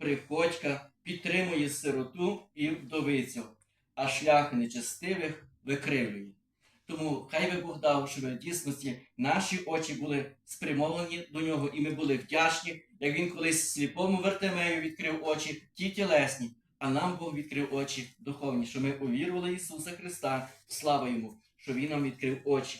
приходька, підтримує сироту і вдовицю, а шлях нечестивих викривлює. Тому хай би Бог дав, щоб в дійсності наші очі були спрямовані до нього, і ми були вдячні, як він колись сліпому Вертемею відкрив очі, ті тілесні, а нам Бог відкрив очі духовні, що ми увірували Ісуса Христа, слава йому, що Він нам відкрив очі.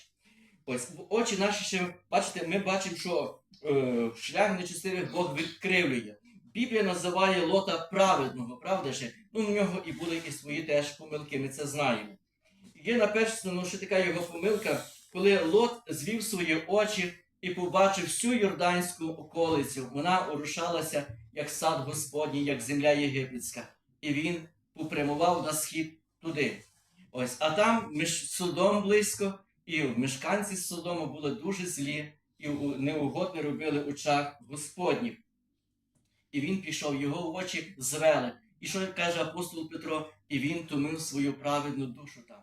Ось очі наші ще, бачите, ми бачимо, що е, шлях нечестивих Бог відкривлює. Біблія називає Лота праведного, правда ж? Ну, в нього і були і свої теж помилки, ми це знаємо. Є написано, що така його помилка, коли Лот звів свої очі і побачив всю Йорданську околицю. Вона урушалася, як сад Господній, як земля єгипетська. І він попрямував на схід туди. Ось, а там між судом близько, і мешканці Содому були дуже злі і неугодне робили очах Господніх. І він пішов, його очі звели. І що каже апостол Петро? І він томив свою праведну душу там.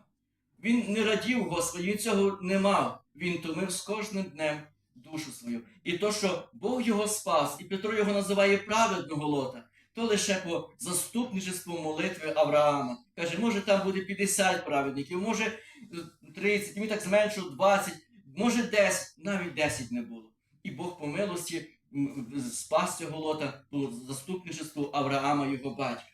Він не радів Господі, він цього не мав. Він томив з кожним днем душу свою. І то, що Бог його спас, і Петро його називає праведного лота, то лише по заступничеству молитви Авраама. Каже, може там буде 50 праведників, може е, 30, він так зменшив 20, може 10, навіть 10 не було. І Бог по милості спас цього лота по заступничеству Авраама, його батька.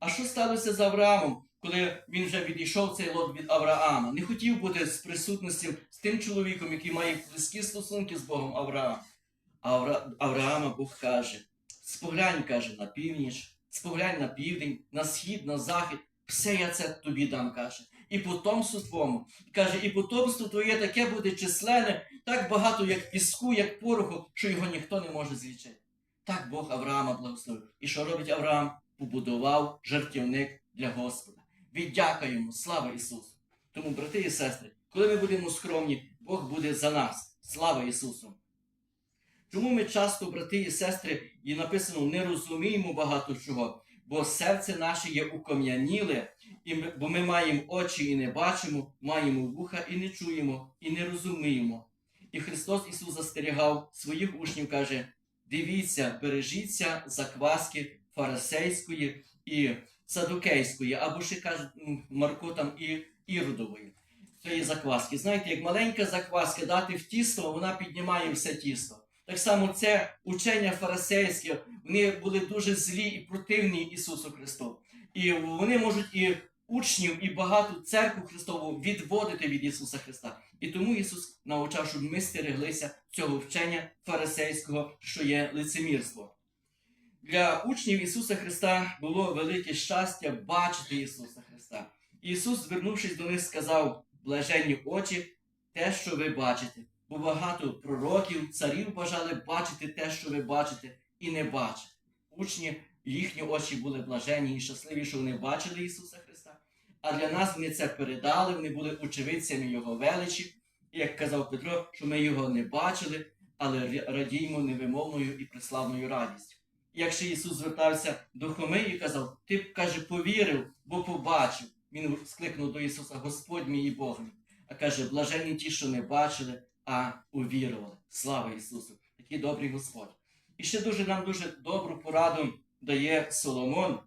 А що сталося з Авраамом, коли він вже відійшов цей лот від Авраама? Не хотів бути з присутністю з тим чоловіком, який має близькі стосунки з Богом Авраам. Авра... Авраама Бог каже: споглянь, каже, на північ, споглянь на південь, на схід, на захід, все я це тобі дам, каже. І потомству твому. Каже, і потомство твоє таке буде численне, так багато, як піску, як пороху, що його ніхто не може злічити. Так Бог Авраама благословив. І що робить Авраам? Побудував жертівник для Господа. Віддяка йому, слава Ісусу! Тому, брати і сестри, коли ми будемо скромні, Бог буде за нас. Слава Ісусу! Чому ми часто, брати і сестри, і написано, не розуміємо багато чого, бо серце наше є укам'яніле, бо ми маємо очі і не бачимо, маємо вуха і не чуємо, і не розуміємо. І Христос Ісус застерігав своїх учнів, каже: дивіться, бережіться закваски фарисейської і садукейської, або ще каже Марко там і іродової. Цієї закваски. Знаєте, як маленька закваска дати в тісто, вона піднімає все тісто. Так само це учення фарисейське, вони були дуже злі і противні Ісусу Христу. І вони можуть і учнів, і багату церкву Христову відводити від Ісуса Христа. І тому Ісус навчав, щоб ми стереглися цього вчення фарисейського, що є лицемірство. Для учнів Ісуса Христа було велике щастя бачити Ісуса Христа. Ісус, звернувшись до них, сказав: блаженні очі, те, що ви бачите. Бо багато пророків, царів бажали бачити те, що ви бачите, і не бачать. Учні, їхні очі були блаженні і щасливі, що вони бачили Ісуса Христа. А для нас вони це передали, вони були очевидцями Його величі. І як казав Петро, що ми його не бачили, але ра- радіємо невимовною і преславною радістю. І якщо Ісус звертався до Хоми і казав, ти каже, повірив, бо побачив. Він скликнув до Ісуса Господь мій і Бог мій. А каже, блаженні ті, що не бачили, а увірували. Слава Ісусу! Такий добрий Господь. І ще дуже нам дуже добру пораду дає Соломон.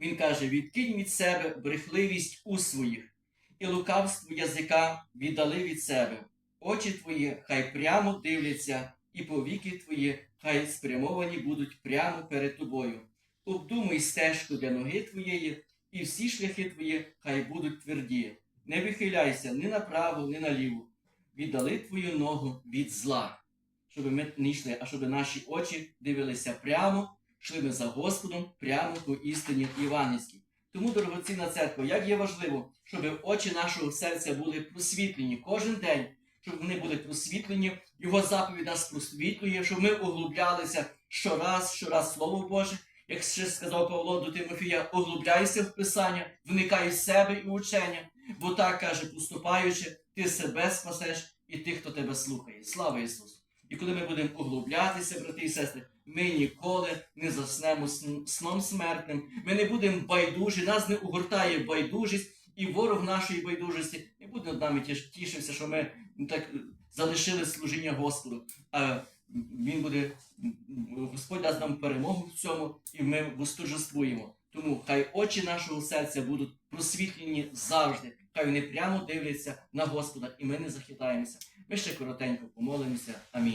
Він каже: відкинь від себе брехливість у своїх, і лукавство язика віддали від себе. Очі твої хай прямо дивляться, і повіки твої хай спрямовані будуть прямо перед тобою. Обдумуй стежку для ноги твоєї, і всі шляхи твої хай будуть тверді. Не вихиляйся ні направо, ні наліво. Віддали твою ногу від зла, щоб ми не йшли, а щоб наші очі дивилися прямо, йшли ми за Господом прямо по істині Іванівській. Тому, дорогоцінна церква, як є важливо, щоб очі нашого серця були просвітлені кожен день, щоб вони були просвітлені, Його заповідь нас просвітлює, щоб ми углублялися щораз, щораз Слово Боже. Як ще сказав Павло до Тимофія, углубляйся в Писання, вникай в себе і в учення, бо так каже, поступаючи, ти себе спасеш і тих, хто тебе слухає. Слава Ісусу! І коли ми будемо углублятися, брати і сестри, ми ніколи не заснемо сном смертним. Ми не будемо байдужі, нас не угортає байдужість, і ворог нашої байдужості не буде над нами тіш- тішився, що ми ну, так залишили служіння Господу. А він буде, Господь дасть нам перемогу в цьому, і ми восторжествуємо. Тому хай очі нашого серця будуть просвітлені завжди. Хай вони прямо дивляться на Господа, і ми не захитаємося. Ми ще коротенько помолимося. Амінь.